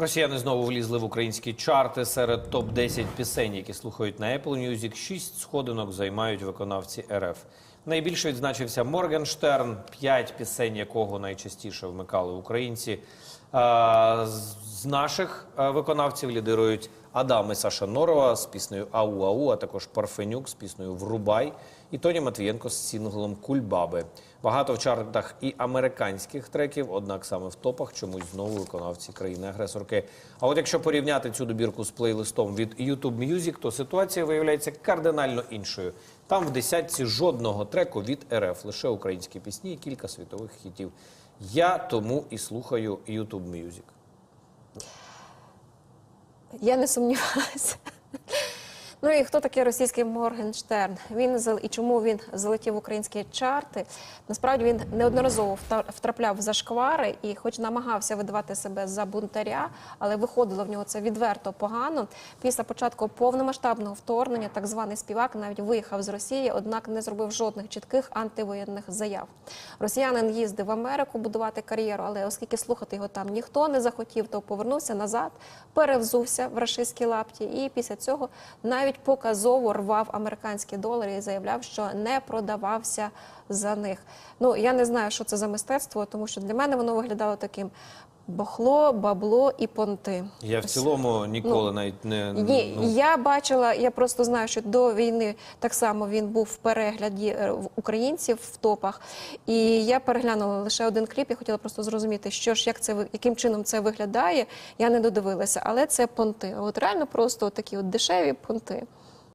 Росіяни знову влізли в українські чарти серед топ 10 пісень, які слухають на Apple Music. Шість сходинок займають виконавці РФ. Найбільше відзначився Моргенштерн, п'ять пісень якого найчастіше вмикали українці. З- З наших е, виконавців лідирують Адам і Саша Норова з піснею Ау Ау, а також Парфенюк з піснею Врубай і Тоні Матвієнко з сінглом Кульбаби. Багато в чартах і американських треків, однак саме в топах чомусь знову виконавці країни-агресорки. А от якщо порівняти цю добірку з плейлистом від YouTube Music, то ситуація виявляється кардинально іншою. Там в десятці жодного треку від РФ, лише українські пісні і кілька світових хітів. Я тому і слухаю YouTube Music. Я не сумніваюся. Ну і хто такий російський Моргенштерн? Він і чому він залетів в українські чарти? Насправді він неодноразово втрапляв в зашквари і, хоч намагався видавати себе за бунтаря, але виходило в нього це відверто погано. Після початку повномасштабного вторгнення так званий співак навіть виїхав з Росії, однак не зробив жодних чітких антивоєнних заяв. Росіянин їздив в Америку будувати кар'єру, але оскільки слухати його там ніхто не захотів, то повернувся назад, перевзувся в рашистські лапті, і після цього навіть показово рвав американські долари і заявляв, що не продавався за них. Ну я не знаю, що це за мистецтво, тому що для мене воно виглядало таким. Бахло, бабло і понти. Я в цілому ніколи навіть не Ні, ну, я бачила, я просто знаю, що до війни так само він був в перегляді е, в українців в топах. І я переглянула лише один кліп. Я хотіла просто зрозуміти, що ж, як це яким чином це виглядає. Я не додивилася, але це понти. От реально просто такі от дешеві понти.